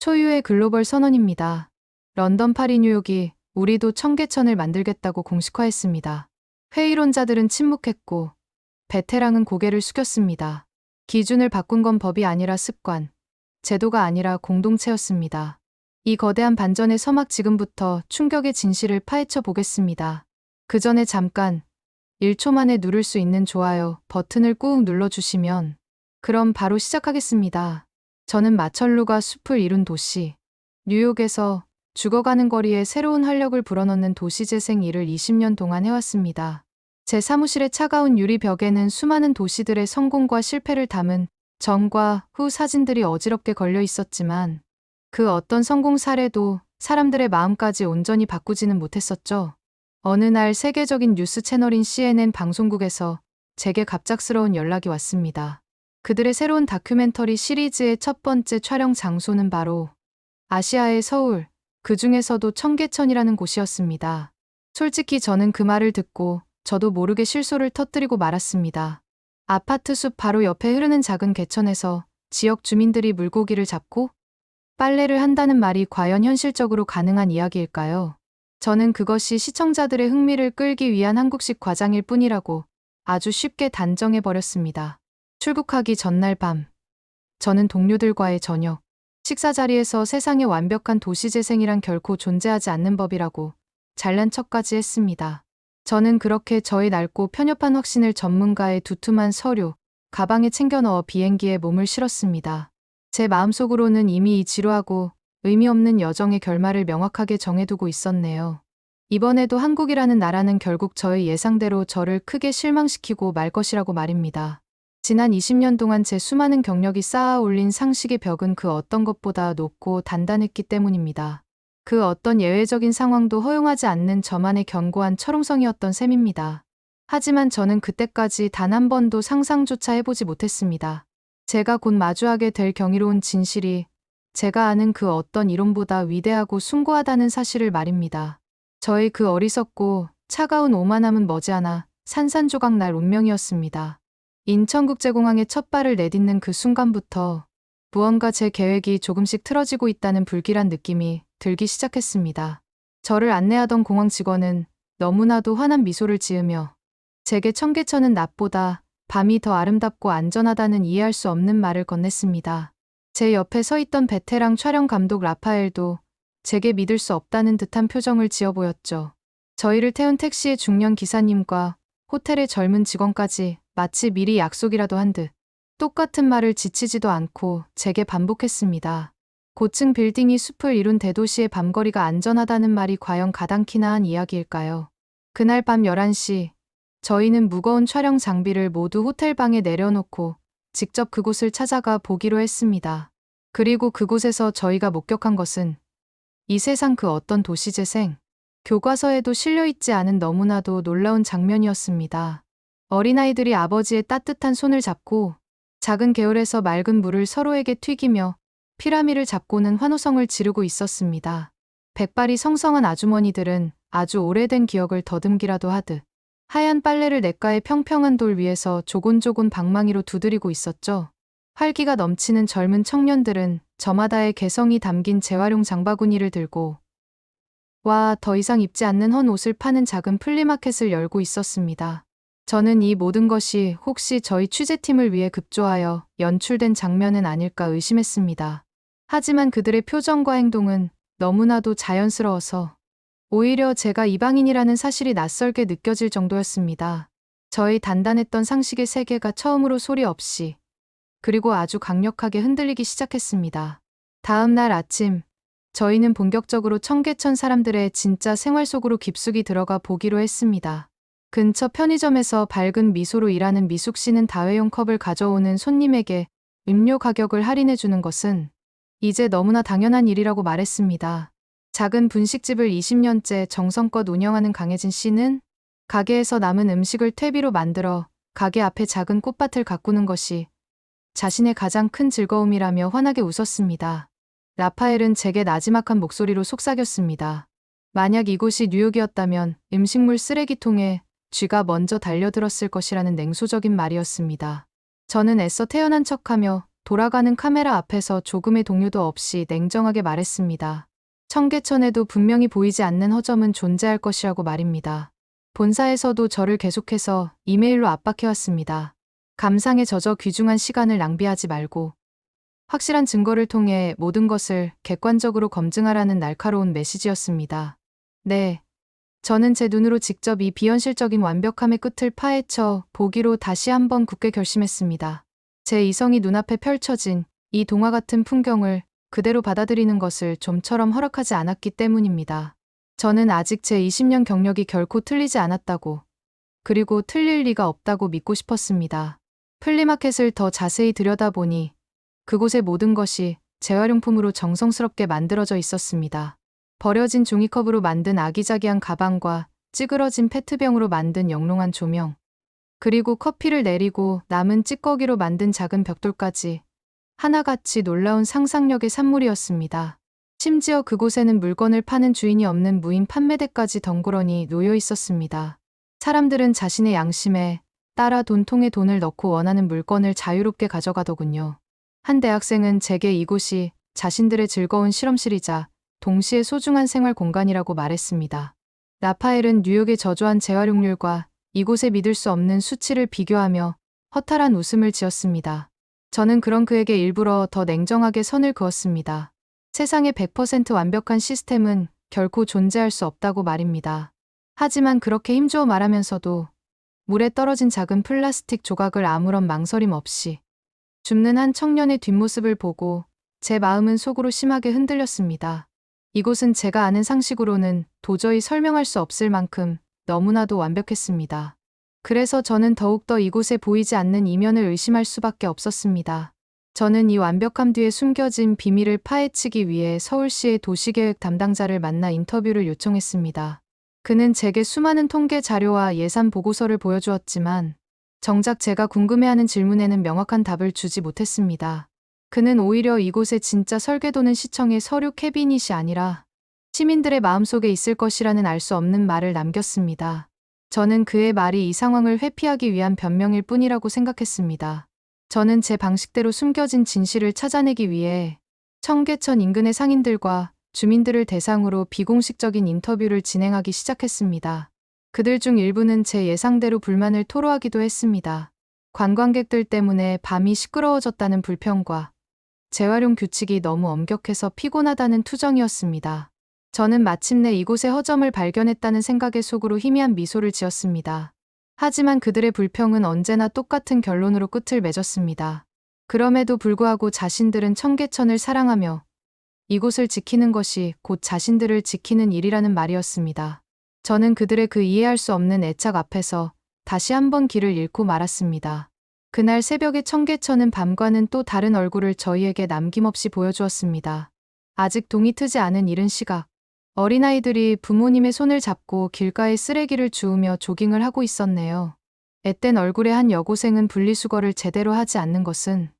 초유의 글로벌 선언입니다. 런던, 파리, 뉴욕이 우리도 청계천을 만들겠다고 공식화했습니다. 회의론자들은 침묵했고 베테랑은 고개를 숙였습니다. 기준을 바꾼 건 법이 아니라 습관, 제도가 아니라 공동체였습니다. 이 거대한 반전의 서막 지금부터 충격의 진실을 파헤쳐 보겠습니다. 그 전에 잠깐 1초 만에 누를 수 있는 좋아요 버튼을 꾹 눌러주시면 그럼 바로 시작하겠습니다. 저는 마철루가 숲을 이룬 도시, 뉴욕에서 죽어가는 거리에 새로운 활력을 불어넣는 도시재생 일을 20년 동안 해왔습니다. 제 사무실의 차가운 유리 벽에는 수많은 도시들의 성공과 실패를 담은 전과 후 사진들이 어지럽게 걸려 있었지만 그 어떤 성공 사례도 사람들의 마음까지 온전히 바꾸지는 못했었죠. 어느 날 세계적인 뉴스 채널인 CNN 방송국에서 제게 갑작스러운 연락이 왔습니다. 그들의 새로운 다큐멘터리 시리즈의 첫 번째 촬영 장소는 바로 아시아의 서울, 그 중에서도 청계천이라는 곳이었습니다. 솔직히 저는 그 말을 듣고 저도 모르게 실소를 터뜨리고 말았습니다. 아파트 숲 바로 옆에 흐르는 작은 개천에서 지역 주민들이 물고기를 잡고 빨래를 한다는 말이 과연 현실적으로 가능한 이야기일까요? 저는 그것이 시청자들의 흥미를 끌기 위한 한국식 과장일 뿐이라고 아주 쉽게 단정해 버렸습니다. 출국하기 전날 밤, 저는 동료들과의 저녁, 식사 자리에서 세상에 완벽한 도시재생이란 결코 존재하지 않는 법이라고 잘난 척까지 했습니다. 저는 그렇게 저의 낡고 편협한 확신을 전문가의 두툼한 서류, 가방에 챙겨 넣어 비행기에 몸을 실었습니다. 제 마음속으로는 이미 이 지루하고 의미 없는 여정의 결말을 명확하게 정해두고 있었네요. 이번에도 한국이라는 나라는 결국 저의 예상대로 저를 크게 실망시키고 말 것이라고 말입니다. 지난 20년 동안 제 수많은 경력이 쌓아 올린 상식의 벽은 그 어떤 것보다 높고 단단했기 때문입니다. 그 어떤 예외적인 상황도 허용하지 않는 저만의 견고한 철옹성이었던 셈입니다. 하지만 저는 그때까지 단 한 번도 상상조차 해보지 못했습니다. 제가 곧 마주하게 될 경이로운 진실이 제가 아는 그 어떤 이론보다 위대하고 숭고하다는 사실을 말입니다. 저의 그 어리석고 차가운 오만함은 머지않아 산산조각 날 운명이었습니다. 인천국제공항에 첫 발을 내딛는 그 순간부터 무언가 제 계획이 조금씩 틀어지고 있다는 불길한 느낌이 들기 시작했습니다. 저를 안내하던 공항 직원은 너무나도 환한 미소를 지으며 제게 청계천은 낮보다 밤이 더 아름답고 안전하다는 이해할 수 없는 말을 건넸습니다. 제 옆에 서 있던 베테랑 촬영 감독 라파엘도 제게 믿을 수 없다는 듯한 표정을 지어 보였죠. 저희를 태운 택시의 중년 기사님과 호텔의 젊은 직원까지 마치 미리 약속이라도 한 듯 똑같은 말을 지치지도 않고 제게 반복했습니다. 고층 빌딩이 숲을 이룬 대도시의 밤거리가 안전하다는 말이 과연 가당키나 한 이야기일까요? 그날 밤 11시, 저희는 무거운 촬영 장비를 모두 호텔방에 내려놓고 직접 그곳을 찾아가 보기로 했습니다. 그리고 그곳에서 저희가 목격한 것은 이 세상 그 어떤 도시 재생, 교과서에도 실려있지 않은 너무나도 놀라운 장면이었습니다. 어린아이들이 아버지의 따뜻한 손을 잡고 작은 개울에서 맑은 물을 서로에게 튀기며 피라미를 잡고는 환호성을 지르고 있었습니다. 백발이 성성한 아주머니들은 아주 오래된 기억을 더듬기라도 하듯 하얀 빨래를 냇가의 평평한 돌 위에서 조곤조곤 방망이로 두드리고 있었죠. 활기가 넘치는 젊은 청년들은 저마다의 개성이 담긴 재활용 장바구니를 들고 와, 더 이상 입지 않는 헌 옷을 파는 작은 플리마켓을 열고 있었습니다. 저는 이 모든 것이 혹시 저희 취재팀을 위해 급조하여 연출된 장면은 아닐까 의심했습니다. 하지만 그들의 표정과 행동은 너무나도 자연스러워서 오히려 제가 이방인이라는 사실이 낯설게 느껴질 정도였습니다. 저의 단단했던 상식의 세계가 처음으로 소리 없이 그리고 아주 강력하게 흔들리기 시작했습니다. 다음 날 아침, 저희는 본격적으로 청계천 사람들의 진짜 생활 속으로 깊숙이 들어가 보기로 했습니다. 근처 편의점에서 밝은 미소로 일하는 미숙 씨는 다회용 컵을 가져오는 손님에게 음료 가격을 할인해 주는 것은 이제 너무나 당연한 일이라고 말했습니다. 작은 분식집을 20년째 정성껏 운영하는 강혜진 씨는 가게에서 남은 음식을 퇴비로 만들어 가게 앞에 작은 꽃밭을 가꾸는 것이 자신의 가장 큰 즐거움이라며 환하게 웃었습니다. 라파엘은 제게 나지막한 목소리로 속삭였습니다. 만약 이곳이 뉴욕이었다면 음식물 쓰레기통에 쥐가 먼저 달려들었을 것이라는 냉소적인 말이었습니다. 저는 애써 태연한 척하며 돌아가는 카메라 앞에서 조금의 동요도 없이 냉정하게 말했습니다. 청계천에도 분명히 보이지 않는 허점은 존재할 것이라고 말입니다. 본사에서도 저를 계속해서 이메일로 압박해왔습니다. 감상에 젖어 귀중한 시간을 낭비하지 말고 확실한 증거를 통해 모든 것을 객관적으로 검증하라는 날카로운 메시지였습니다. 네. 저는 제 눈으로 직접 이 비현실적인 완벽함의 끝을 파헤쳐 보기로 다시 한번 굳게 결심했습니다. 제 이성이 눈앞에 펼쳐진 이 동화 같은 풍경을 그대로 받아들이는 것을 좀처럼 허락하지 않았기 때문입니다. 저는 아직 제 20년 경력이 결코 틀리지 않았다고, 그리고 틀릴 리가 없다고 믿고 싶었습니다. 플리마켓을 더 자세히 들여다보니 그곳의 모든 것이 재활용품으로 정성스럽게 만들어져 있었습니다. 버려진 종이컵으로 만든 아기자기한 가방과 찌그러진 페트병으로 만든 영롱한 조명, 그리고 커피를 내리고 남은 찌꺼기로 만든 작은 벽돌까지 하나같이 놀라운 상상력의 산물이었습니다. 심지어 그곳에는 물건을 파는 주인이 없는 무인 판매대까지 덩그러니 놓여 있었습니다. 사람들은 자신의 양심에 따라 돈통에 돈을 넣고 원하는 물건을 자유롭게 가져가더군요. 한 대학생은 제게 이곳이 자신들의 즐거운 실험실이자 동시에 소중한 생활 공간이라고 말했습니다. 라파엘은 뉴욕의 저조한 재활용률과 이곳에 믿을 수 없는 수치를 비교하며 허탈한 웃음을 지었습니다. 저는 그런 그에게 일부러 더 냉정하게 선을 그었습니다. 세상의 100% 완벽한 시스템은 결코 존재할 수 없다고 말입니다. 하지만 그렇게 힘주어 말하면서도 물에 떨어진 작은 플라스틱 조각을 아무런 망설임 없이 줍는 한 청년의 뒷모습을 보고 제 마음은 속으로 심하게 흔들렸습니다. 이곳은 제가 아는 상식으로는 도저히 설명할 수 없을 만큼 너무나도 완벽했습니다. 그래서 저는 더욱더 이곳에 보이지 않는 이면을 의심할 수밖에 없었습니다. 저는 이 완벽함 뒤에 숨겨진 비밀을 파헤치기 위해 서울시의 도시계획 담당자를 만나 인터뷰를 요청했습니다. 그는 제게 수많은 통계 자료와 예산 보고서를 보여주었지만 정작 제가 궁금해하는 질문에는 명확한 답을 주지 못했습니다. 그는 오히려 이곳에 진짜 설계도는 시청의 서류 캐비닛이 아니라 시민들의 마음속에 있을 것이라는 알 수 없는 말을 남겼습니다. 저는 그의 말이 이 상황을 회피하기 위한 변명일 뿐이라고 생각했습니다. 저는 제 방식대로 숨겨진 진실을 찾아내기 위해 청계천 인근의 상인들과 주민들을 대상으로 비공식적인 인터뷰를 진행하기 시작했습니다. 그들 중 일부는 제 예상대로 불만을 토로하기도 했습니다. 관광객들 때문에 밤이 시끄러워졌다는 불평과 재활용 규칙이 너무 엄격해서 피곤하다는 투정이었습니다. 저는 마침내 이곳의 허점을 발견했다는 생각에 속으로 희미한 미소를 지었습니다. 하지만 그들의 불평은 언제나 똑같은 결론으로 끝을 맺었습니다. 그럼에도 불구하고 자신들은 청계천을 사랑하며 이곳을 지키는 것이 곧 자신들을 지키는 일이라는 말이었습니다. 저는 그들의 그 이해할 수 없는 애착 앞에서 다시 한번 길을 잃고 말았습니다. 그날 새벽에 청계천은 밤과는 또 다른 얼굴을 저희에게 남김없이 보여주었습니다. 아직 동이 트지 않은 이른 시각, 어린아이들이 부모님의 손을 잡고 길가에 쓰레기를 주우며 조깅을 하고 있었네요. 앳된 얼굴의 한 여고생은 분리수거를 제대로 하지 않는 것은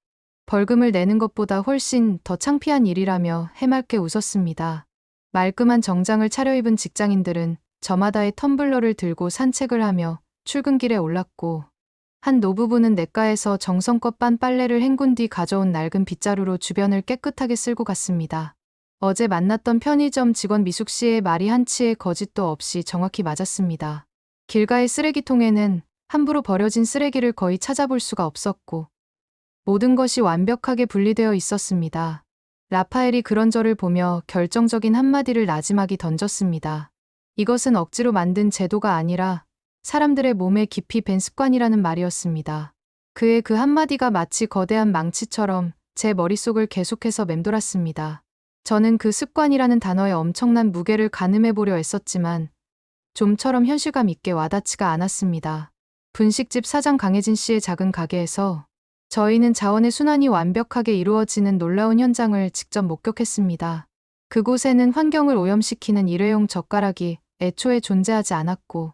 벌금을 내는 것보다 훨씬 더 창피한 일이라며 해맑게 웃었습니다. 말끔한 정장을 차려입은 직장인들은 저마다의 텀블러를 들고 산책을 하며 출근길에 올랐고 한 노부부는 냇가에서 정성껏 빤 빨래를 헹군 뒤 가져온 낡은 빗자루로 주변을 깨끗하게 쓸고 갔습니다. 어제 만났던 편의점 직원 미숙 씨의 말이 한치의 거짓도 없이 정확히 맞았습니다. 길가의 쓰레기통에는 함부로 버려진 쓰레기를 거의 찾아볼 수가 없었고 모든 것이 완벽하게 분리되어 있었습니다. 라파엘이 그런 저를 보며 결정적인 한마디를 나지막이 던졌습니다. 이것은 억지로 만든 제도가 아니라 사람들의 몸에 깊이 밴 습관이라는 말이었습니다. 그의 그 한마디가 마치 거대한 망치처럼 제 머릿속을 계속해서 맴돌았습니다. 저는 그 습관이라는 단어에 엄청난 무게를 가늠해 보려 애썼지만 좀처럼 현실감 있게 와닿지가 않았습니다. 분식집 사장 강혜진 씨의 작은 가게에서 저희는 자원의 순환이 완벽하게 이루어지는 놀라운 현장을 직접 목격했습니다. 그곳에는 환경을 오염시키는 일회용 젓가락이 애초에 존재하지 않았고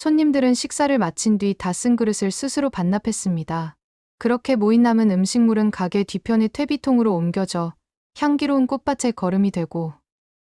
손님들은 식사를 마친 뒤 다 쓴 그릇을 스스로 반납했습니다. 그렇게 모인 남은 음식물은 가게 뒤편의 퇴비통으로 옮겨져 향기로운 꽃밭에 거름이 되고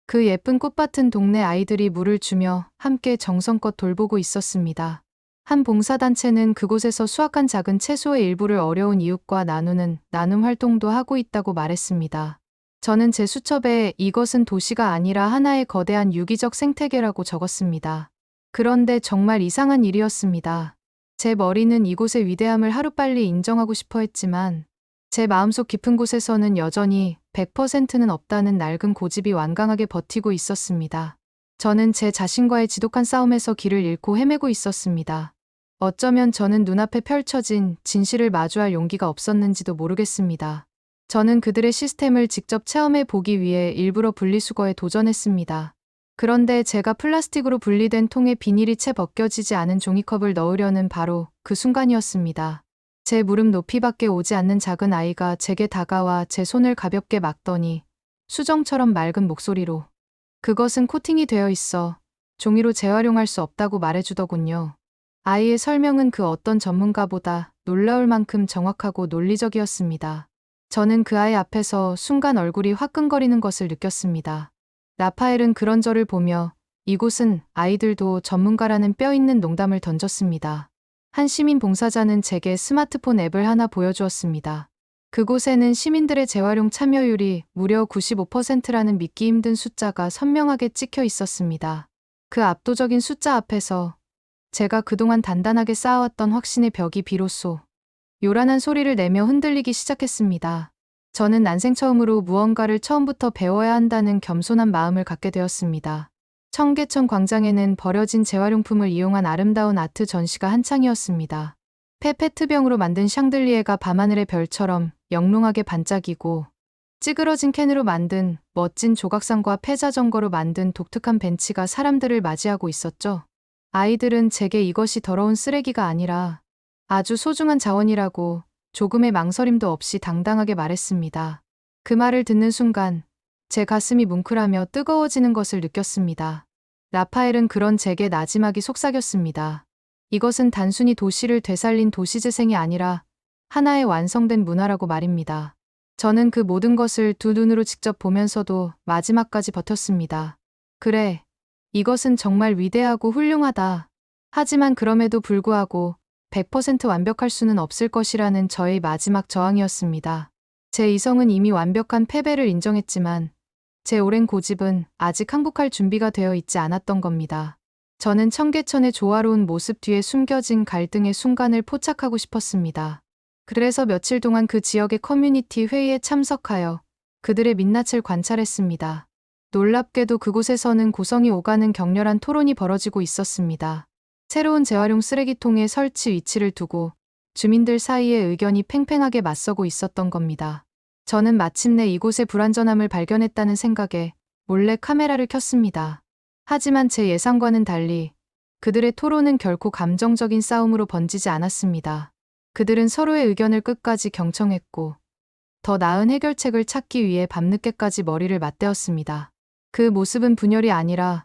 그 예쁜 꽃밭은 동네 아이들이 물을 주며 함께 정성껏 돌보고 있었습니다. 한 봉사단체는 그곳에서 수확한 작은 채소의 일부를 어려운 이웃과 나누는 나눔 활동도 하고 있다고 말했습니다. 저는 제 수첩에 이것은 도시가 아니라 하나의 거대한 유기적 생태계라고 적었습니다. 그런데 정말 이상한 일이었습니다. 제 머리는 이곳의 위대함을 하루빨리 인정하고 싶어 했지만 제 마음속 깊은 곳에서는 여전히 100%는 없다는 낡은 고집이 완강하게 버티고 있었습니다. 저는 제 자신과의 지독한 싸움에서 길을 잃고 헤매고 있었습니다. 어쩌면 저는 눈앞에 펼쳐진 진실을 마주할 용기가 없었는지도 모르겠습니다. 저는 그들의 시스템을 직접 체험해 보기 위해 일부러 분리수거에 도전했습니다. 그런데 제가 플라스틱으로 분리된 통에 비닐이 채 벗겨지지 않은 종이컵을 넣으려는 바로 그 순간이었습니다. 제 무릎 높이밖에 오지 않는 작은 아이가 제게 다가와 제 손을 가볍게 막더니 수정처럼 맑은 목소리로 그것은 코팅이 되어 있어 종이로 재활용할 수 없다고 말해주더군요. 아이의 설명은 그 어떤 전문가보다 놀라울 만큼 정확하고 논리적이었습니다. 저는 그 아이 앞에서 순간 얼굴이 화끈거리는 것을 느꼈습니다. 라파엘은 그런 저를 보며 이곳은 아이들도 전문가라는 뼈 있는 농담을 던졌습니다. 한 시민 봉사자는 제게 스마트폰 앱을 하나 보여주었습니다. 그곳에는 시민들의 재활용 참여율이 무려 95%라는 믿기 힘든 숫자가 선명하게 찍혀 있었습니다. 그 압도적인 숫자 앞에서 제가 그동안 단단하게 쌓아왔던 확신의 벽이 비로소 요란한 소리를 내며 흔들리기 시작했습니다. 저는 난생 처음으로 무언가를 처음부터 배워야 한다는 겸손한 마음을 갖게 되었습니다. 청계천 광장에는 버려진 재활용품을 이용한 아름다운 아트 전시가 한창이었습니다. 페페트병으로 만든 샹들리에가 밤하늘의 별처럼 영롱하게 반짝이고 찌그러진 캔으로 만든 멋진 조각상과 폐자전거로 만든 독특한 벤치가 사람들을 맞이하고 있었죠. 아이들은 제게 이것이 더러운 쓰레기가 아니라 아주 소중한 자원이라고 조금의 망설임도 없이 당당하게 말했습니다. 그 말을 듣는 순간 제 가슴이 뭉클하며 뜨거워지는 것을 느꼈습니다. 라파엘은 그런 제게 나지막이 속삭였습니다. 이것은 단순히 도시를 되살린 도시재생이 아니라 하나의 완성된 문화라고 말입니다. 저는 그 모든 것을 두 눈으로 직접 보면서도 마지막까지 버텼습니다. 그래, 이것은 정말 위대하고 훌륭하다. 하지만 그럼에도 불구하고 100% 완벽할 수는 없을 것이라는 저의 마지막 저항이었습니다. 제 이성은 이미 완벽한 패배를 인정했지만 제 오랜 고집은 아직 항복할 준비가 되어 있지 않았던 겁니다. 저는 청계천의 조화로운 모습 뒤에 숨겨진 갈등의 순간을 포착하고 싶었습니다. 그래서 며칠 동안 그 지역의 커뮤니티 회의에 참석하여 그들의 민낯을 관찰했습니다. 놀랍게도 그곳에서는 고성이 오가는 격렬한 토론이 벌어지고 있었습니다. 새로운 재활용 쓰레기통의 설치 위치를 두고 주민들 사이에 의견이 팽팽하게 맞서고 있었던 겁니다. 저는 마침내 이곳의 불완전함을 발견했다는 생각에 몰래 카메라를 켰습니다. 하지만 제 예상과는 달리 그들의 토론은 결코 감정적인 싸움으로 번지지 않았습니다. 그들은 서로의 의견을 끝까지 경청했고 더 나은 해결책을 찾기 위해 밤늦게까지 머리를 맞대었습니다. 그 모습은 분열이 아니라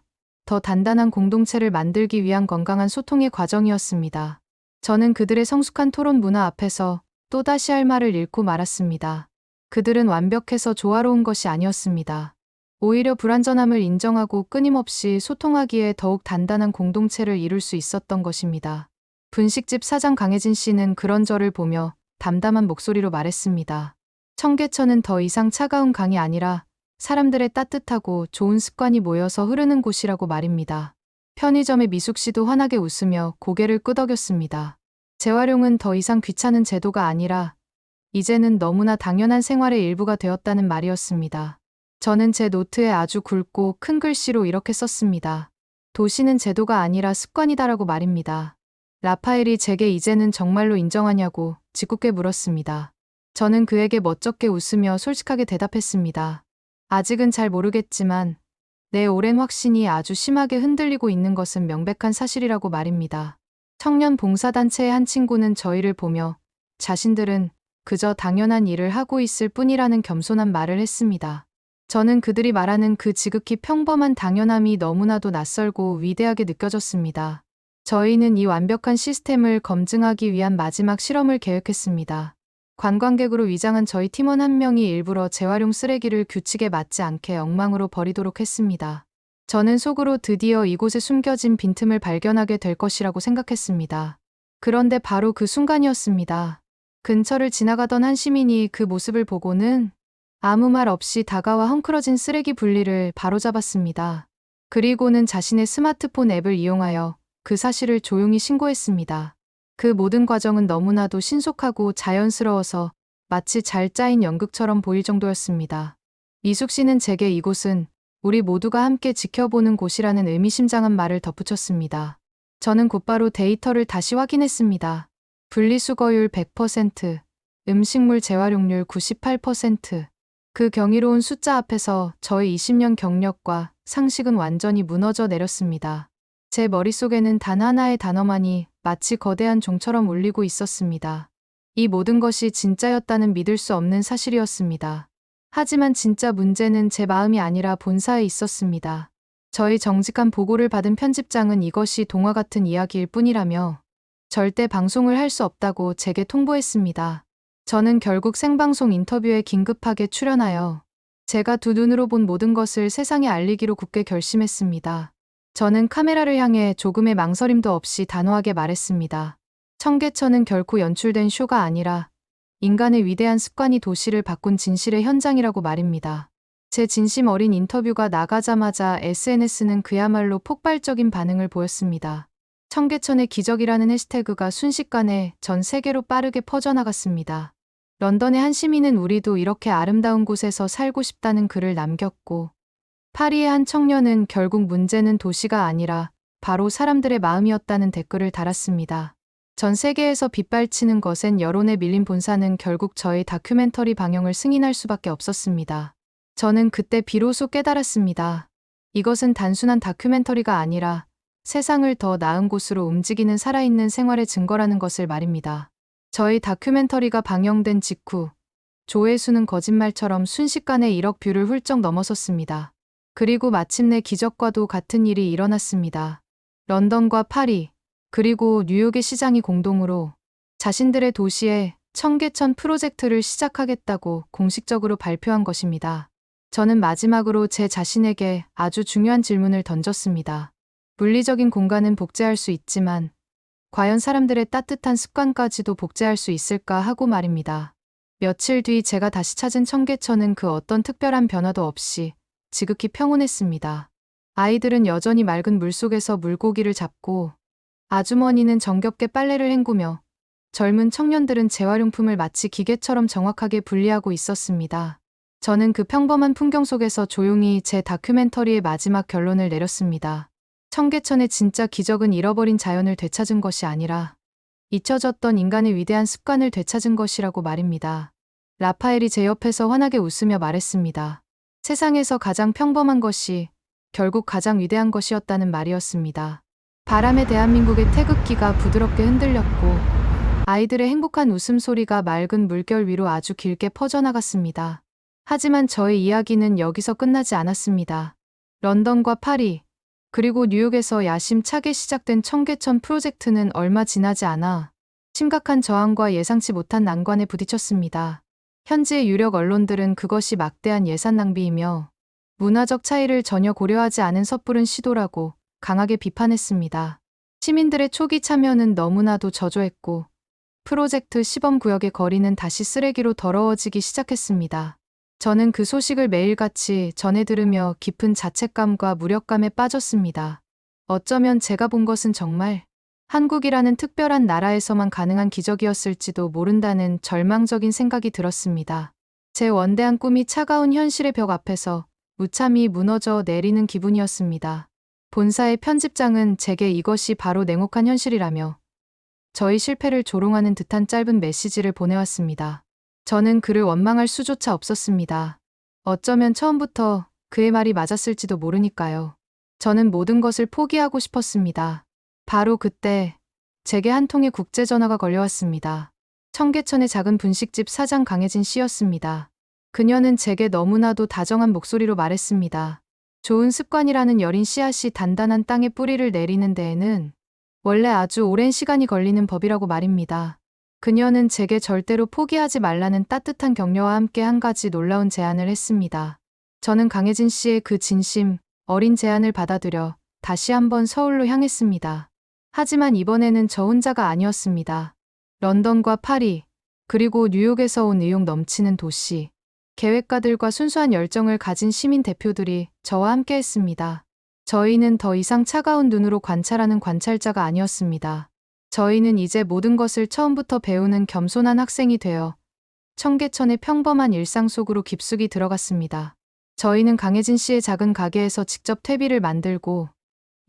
더 단단한 공동체를 만들기 위한 건강한 소통의 과정이었습니다. 저는 그들의 성숙한 토론 문화 앞에서 또다시 할 말을 잃고 말았습니다. 그들은 완벽해서 조화로운 것이 아니었습니다. 오히려 불완전함을 인정하고 끊임없이 소통하기에 더욱 단단한 공동체를 이룰 수 있었던 것입니다. 분식집 사장 강혜진 씨는 그런 저를 보며 담담한 목소리로 말했습니다. 청계천은 더 이상 차가운 강이 아니라 사람들의 따뜻하고 좋은 습관이 모여서 흐르는 곳이라고 말입니다. 편의점의 미숙 씨도 환하게 웃으며 고개를 끄덕였습니다. 재활용은 더 이상 귀찮은 제도가 아니라 이제는 너무나 당연한 생활의 일부가 되었다는 말이었습니다. 저는 제 노트에 아주 굵고 큰 글씨로 이렇게 썼습니다. 도시는 제도가 아니라 습관이다라고 말입니다. 라파엘이 제게 이제는 정말로 인정하냐고 짓궂게 물었습니다. 저는 그에게 멋쩍게 웃으며 솔직하게 대답했습니다. 아직은 잘 모르겠지만 내 오랜 확신이 아주 심하게 흔들리고 있는 것은 명백한 사실이라고 말입니다. 청년 봉사단체의 한 친구는 저희를 보며 자신들은 그저 당연한 일을 하고 있을 뿐이라는 겸손한 말을 했습니다. 저는 그들이 말하는 그 지극히 평범한 당연함이 너무나도 낯설고 위대하게 느껴졌습니다. 저희는 이 완벽한 시스템을 검증하기 위한 마지막 실험을 계획했습니다. 관광객으로 위장한 저희 팀원 한 명이 일부러 재활용 쓰레기를 규칙에 맞지 않게 엉망으로 버리도록 했습니다. 저는 속으로 드디어 이곳에 숨겨진 빈틈을 발견하게 될 것이라고 생각했습니다. 그런데 바로 그 순간이었습니다. 근처를 지나가던 한 시민이 그 모습을 보고는 아무 말 없이 다가와 헝클어진 쓰레기 분리를 바로잡았습니다. 그리고는 자신의 스마트폰 앱을 이용하여 그 사실을 조용히 신고했습니다. 그 모든 과정은 너무나도 신속하고 자연스러워서 마치 잘 짜인 연극처럼 보일 정도였습니다. 미숙 씨는 제게 이곳은 우리 모두가 함께 지켜보는 곳이라는 의미심장한 말을 덧붙였습니다. 저는 곧바로 데이터를 다시 확인했습니다. 분리수거율 100%, 음식물 재활용률 98%. 그 경이로운 숫자 앞에서 저의 20년 경력과 상식은 완전히 무너져 내렸습니다. 제 머릿속에는 단 하나의 단어만이 마치 거대한 종처럼 울리고 있었습니다. 이 모든 것이 진짜였다는 믿을 수 없는 사실이었습니다. 하지만 진짜 문제는 제 마음이 아니라 본사에 있었습니다. 저희 정직한 보고를 받은 편집장은 이것이 동화 같은 이야기일 뿐이라며 절대 방송을 할 수 없다고 제게 통보했습니다. 저는 결국 생방송 인터뷰에 긴급하게 출연하여 제가 두 눈으로 본 모든 것을 세상에 알리기로 굳게 결심했습니다. 저는 카메라를 향해 조금의 망설임도 없이 단호하게 말했습니다. 청계천은 결코 연출된 쇼가 아니라 인간의 위대한 습관이 도시를 바꾼 진실의 현장이라고 말입니다. 제 진심 어린 인터뷰가 나가자마자 SNS는 그야말로 폭발적인 반응을 보였습니다. 청계천의 기적이라는 해시태그가 순식간에 전 세계로 빠르게 퍼져나갔습니다. 런던의 한 시민은 우리도 이렇게 아름다운 곳에서 살고 싶다는 글을 남겼고, 파리의 한 청년은 결국 문제는 도시가 아니라 바로 사람들의 마음이었다는 댓글을 달았습니다. 전 세계에서 빗발치는 것엔 여론에 밀린 본사는 결국 저의 다큐멘터리 방영을 승인할 수밖에 없었습니다. 저는 그때 비로소 깨달았습니다. 이것은 단순한 다큐멘터리가 아니라 세상을 더 나은 곳으로 움직이는 살아있는 생활의 증거라는 것을 말입니다. 저희 다큐멘터리가 방영된 직후 조회수는 거짓말처럼 순식간에 1억 뷰를 훌쩍 넘어섰습니다. 그리고 마침내 기적과도 같은 일이 일어났습니다. 런던과 파리, 그리고 뉴욕의 시장이 공동으로 자신들의 도시에 청계천 프로젝트를 시작하겠다고 공식적으로 발표한 것입니다. 저는 마지막으로 제 자신에게 아주 중요한 질문을 던졌습니다. 물리적인 공간은 복제할 수 있지만 과연 사람들의 따뜻한 습관까지도 복제할 수 있을까 하고 말입니다. 며칠 뒤 제가 다시 찾은 청계천은 그 어떤 특별한 변화도 없이 지극히 평온했습니다. 아이들은 여전히 맑은 물속에서 물고기를 잡고 아주머니는 정겹게 빨래를 헹구며 젊은 청년들은 재활용품을 마치 기계처럼 정확하게 분리하고 있었습니다. 저는 그 평범한 풍경 속에서 조용히 제 다큐멘터리의 마지막 결론을 내렸습니다. 청계천의 진짜 기적은 잃어버린 자연을 되찾은 것이 아니라 잊혀졌던 인간의 위대한 습관을 되찾은 것이라고 말입니다. 라파엘이 제 옆에서 환하게 웃으며 말했습니다. 세상에서 가장 평범한 것이 결국 가장 위대한 것이었다는 말이었습니다. 바람에 대한민국의 태극기가 부드럽게 흔들렸고 아이들의 행복한 웃음소리가 맑은 물결 위로 아주 길게 퍼져나갔습니다. 하지만 저의 이야기는 여기서 끝나지 않았습니다. 런던과 파리, 그리고 뉴욕에서 야심차게 시작된 청계천 프로젝트는 얼마 지나지 않아 심각한 저항과 예상치 못한 난관에 부딪혔습니다. 현지의 유력 언론들은 그것이 막대한 예산 낭비이며 문화적 차이를 전혀 고려하지 않은 섣부른 시도라고 강하게 비판했습니다. 시민들의 초기 참여는 너무나도 저조했고 프로젝트 시범 구역의 거리는 다시 쓰레기로 더러워지기 시작했습니다. 저는 그 소식을 매일같이 전해 들으며 깊은 자책감과 무력감에 빠졌습니다. 어쩌면 제가 본 것은 정말 한국이라는 특별한 나라에서만 가능한 기적이었을지도 모른다는 절망적인 생각이 들었습니다. 제 원대한 꿈이 차가운 현실의 벽 앞에서 무참히 무너져 내리는 기분이었습니다. 본사의 편집장은 제게 이것이 바로 냉혹한 현실이라며 저희 실패를 조롱하는 듯한 짧은 메시지를 보내왔습니다. 저는 그를 원망할 수조차 없었습니다. 어쩌면 처음부터 그의 말이 맞았을지도 모르니까요. 저는 모든 것을 포기하고 싶었습니다. 바로 그때 제게 한 통의 국제 전화가 걸려왔습니다. 청계천의 작은 분식집 사장 강혜진 씨였습니다. 그녀는 제게 너무나도 다정한 목소리로 말했습니다. 좋은 습관이라는 여린 씨앗이 단단한 땅에 뿌리를 내리는 데에는 원래 아주 오랜 시간이 걸리는 법이라고 말입니다. 그녀는 제게 절대로 포기하지 말라는 따뜻한 격려와 함께 한 가지 놀라운 제안을 했습니다. 저는 강혜진 씨의 그 진심, 어린 제안을 받아들여 다시 한번 서울로 향했습니다. 하지만 이번에는 저 혼자가 아니었습니다. 런던과 파리, 그리고 뉴욕에서 온 의욕 넘치는 도시, 계획가들과 순수한 열정을 가진 시민 대표들이 저와 함께 했습니다. 저희는 더 이상 차가운 눈으로 관찰하는 관찰자가 아니었습니다. 저희는 이제 모든 것을 처음부터 배우는 겸손한 학생이 되어 청계천의 평범한 일상 속으로 깊숙이 들어갔습니다. 저희는 강혜진 씨의 작은 가게에서 직접 퇴비를 만들고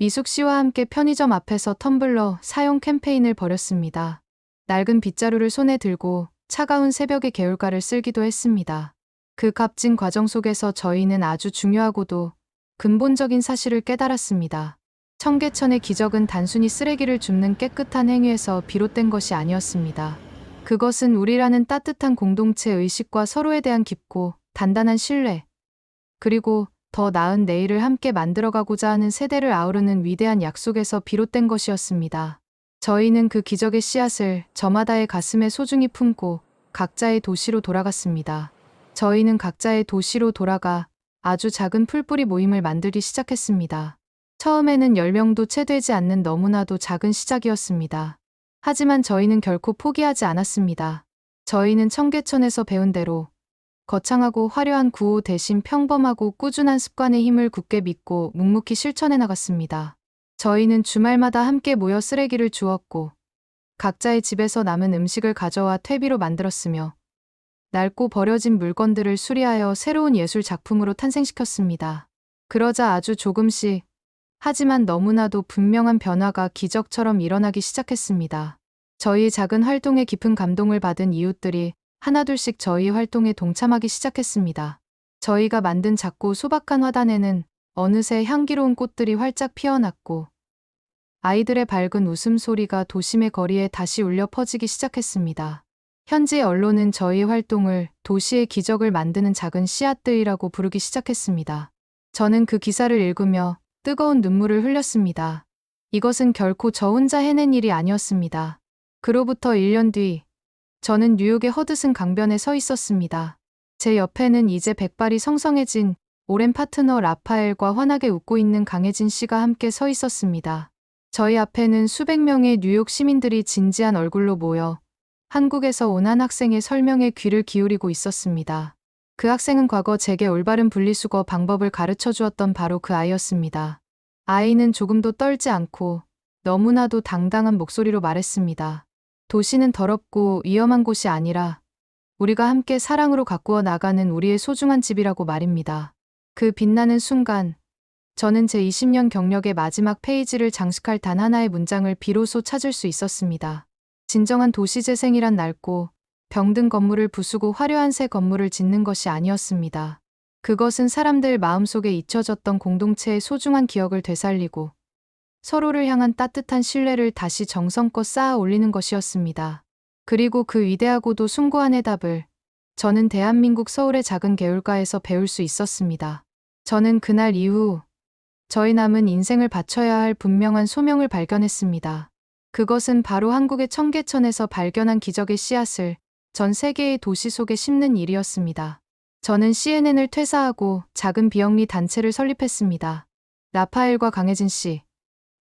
미숙 씨와 함께 편의점 앞에서 텀블러 사용 캠페인을 벌였습니다. 낡은 빗자루를 손에 들고 차가운 새벽의 개울가를 쓸기도 했습니다. 그 값진 과정 속에서 저희는 아주 중요하고도 근본적인 사실을 깨달았습니다. 청계천의 기적은 단순히 쓰레기를 줍는 깨끗한 행위에서 비롯된 것이 아니었습니다. 그것은 우리라는 따뜻한 공동체 의식과 서로에 대한 깊고 단단한 신뢰, 그리고 더 나은 내일을 함께 만들어가고자 하는 세대를 아우르는 위대한 약속에서 비롯된 것이었습니다. 저희는 그 기적의 씨앗을 저마다의 가슴에 소중히 품고 각자의 도시로 돌아갔습니다. 저희는 각자의 도시로 돌아가 아주 작은 풀뿌리 모임을 만들기 시작했습니다. 처음에는 10명도 채 되지 않는 너무나도 작은 시작이었습니다. 하지만 저희는 결코 포기하지 않았습니다. 저희는 청계천에서 배운 대로 거창하고 화려한 구호 대신 평범하고 꾸준한 습관의 힘을 굳게 믿고 묵묵히 실천해 나갔습니다. 저희는 주말마다 함께 모여 쓰레기를 주웠고 각자의 집에서 남은 음식을 가져와 퇴비로 만들었으며 낡고 버려진 물건들을 수리하여 새로운 예술 작품으로 탄생시켰습니다. 그러자 아주 조금씩 하지만 너무나도 분명한 변화가 기적처럼 일어나기 시작했습니다. 저희 작은 활동에 깊은 감동을 받은 이웃들이 하나둘씩 저희 활동에 동참하기 시작했습니다. 저희가 만든 작고 소박한 화단에는 어느새 향기로운 꽃들이 활짝 피어났고 아이들의 밝은 웃음소리가 도심의 거리에 다시 울려 퍼지기 시작했습니다. 현지 언론은 저희 활동을 도시의 기적을 만드는 작은 씨앗들이라고 부르기 시작했습니다. 저는 그 기사를 읽으며 뜨거운 눈물을 흘렸습니다. 이것은 결코 저 혼자 해낸 일이 아니었습니다. 그로부터 1년 뒤, 저는 뉴욕의 허드슨 강변에 서 있었습니다. 제 옆에는 이제 백발이 성성해진 오랜 파트너 라파엘과 환하게 웃고 있는 강혜진 씨가 함께 서 있었습니다. 저희 앞에는 수백 명의 뉴욕 시민들이 진지한 얼굴로 모여 한국에서 온 한 학생의 설명에 귀를 기울이고 있었습니다. 그 학생은 과거 제게 올바른 분리수거 방법을 가르쳐 주었던 바로 그 아이였습니다. 아이는 조금도 떨지 않고 너무나도 당당한 목소리로 말했습니다. 도시는 더럽고 위험한 곳이 아니라 우리가 함께 사랑으로 가꾸어 나가는 우리의 소중한 집이라고 말입니다. 그 빛나는 순간, 저는 제 20년 경력의 마지막 페이지를 장식할 단 하나의 문장을 비로소 찾을 수 있었습니다. 진정한 도시재생이란 낡고 병든 건물을 부수고 화려한 새 건물을 짓는 것이 아니었습니다. 그것은 사람들 마음속에 잊혀졌던 공동체의 소중한 기억을 되살리고 서로를 향한 따뜻한 신뢰를 다시 정성껏 쌓아 올리는 것이었습니다. 그리고 그 위대하고도 숭고한 해답을 저는 대한민국 서울의 작은 개울가에서 배울 수 있었습니다. 저는 그날 이후 저희 남은 인생을 바쳐야 할 분명한 소명을 발견했습니다. 그것은 바로 한국의 청계천에서 발견한 기적의 씨앗을 전 세계의 도시 속에 심는 일이었습니다. 저는 CNN을 퇴사하고 작은 비영리 단체를 설립했습니다. 라파엘과 강혜진 씨,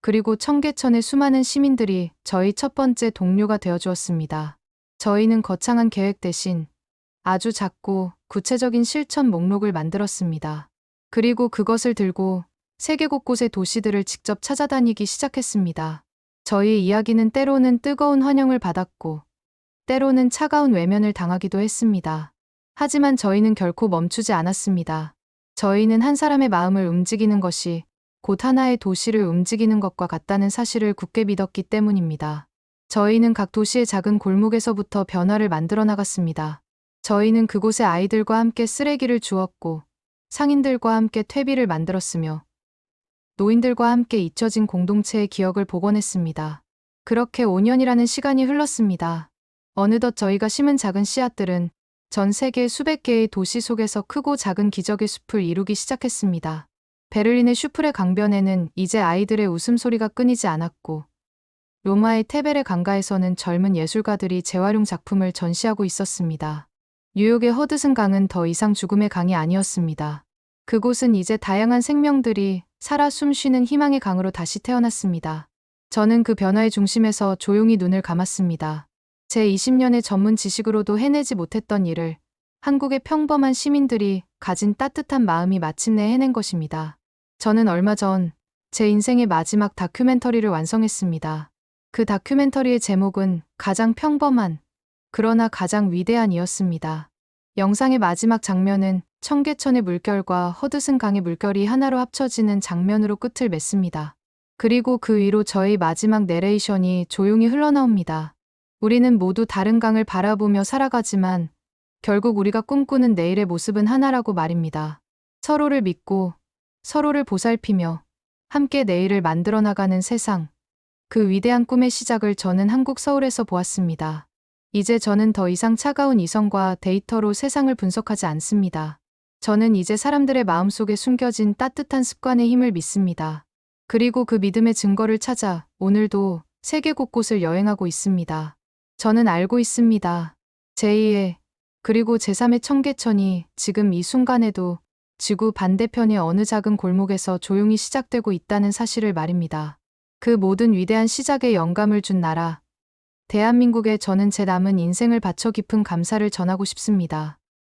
그리고 청계천의 수많은 시민들이 저희 첫 번째 동료가 되어 주었습니다. 저희는 거창한 계획 대신 아주 작고 구체적인 실천 목록을 만들었습니다. 그리고 그것을 들고 세계 곳곳의 도시들을 직접 찾아다니기 시작했습니다. 저희 이야기는 때로는 뜨거운 환영을 받았고, 때로는 차가운 외면을 당하기도 했습니다. 하지만 저희는 결코 멈추지 않았습니다. 저희는 한 사람의 마음을 움직이는 것이 곧 하나의 도시를 움직이는 것과 같다는 사실을 굳게 믿었기 때문입니다. 저희는 각 도시의 작은 골목에서부터 변화를 만들어 나갔습니다. 저희는 그곳의 아이들과 함께 쓰레기를 주었고 상인들과 함께 퇴비를 만들었으며 노인들과 함께 잊혀진 공동체의 기억을 복원했습니다. 그렇게 5년이라는 시간이 흘렀습니다. 어느덧 저희가 심은 작은 씨앗들은 전 세계 수백 개의 도시 속에서 크고 작은 기적의 숲을 이루기 시작했습니다. 베를린의 슈프레 강변에는 이제 아이들의 웃음소리가 끊이지 않았고 로마의 테베레 강가에서는 젊은 예술가들이 재활용 작품을 전시하고 있었습니다. 뉴욕의 허드슨 강은 더 이상 죽음의 강이 아니었습니다. 그곳은 이제 다양한 생명들이 살아 숨쉬는 희망의 강으로 다시 태어났습니다. 저는 그 변화의 중심에서 조용히 눈을 감았습니다. 제 20년의 전문 지식으로도 해내지 못했던 일을 한국의 평범한 시민들이 가진 따뜻한 마음이 마침내 해낸 것입니다. 저는 얼마 전 제 인생의 마지막 다큐멘터리를 완성했습니다. 그 다큐멘터리의 제목은 가장 평범한, 그러나 가장 위대한이었습니다. 영상의 마지막 장면은 청계천의 물결과 허드슨 강의 물결이 하나로 합쳐지는 장면으로 끝을 맺습니다. 그리고 그 위로 저의 마지막 내레이션이 조용히 흘러나옵니다. 우리는 모두 다른 강을 바라보며 살아가지만 결국 우리가 꿈꾸는 내일의 모습은 하나라고 말입니다. 서로를 믿고 서로를 보살피며 함께 내일을 만들어 나가는 세상. 그 위대한 꿈의 시작을 저는 한국 서울에서 보았습니다. 이제 저는 더 이상 차가운 이성과 데이터로 세상을 분석하지 않습니다. 저는 이제 사람들의 마음속에 숨겨진 따뜻한 습관의 힘을 믿습니다. 그리고 그 믿음의 증거를 찾아 오늘도 세계 곳곳을 여행하고 있습니다. 저는 알고 있습니다. 제2의 그리고 제3의 청계천이 지금 이 순간에도 지구 반대편의 어느 작은 골목에서 조용히 시작되고 있다는 사실을 말입니다. 그 모든 위대한 시작에 영감을 준 나라. 대한민국에 저는 제 남은 인생을 바쳐 깊은 감사를 전하고 싶습니다.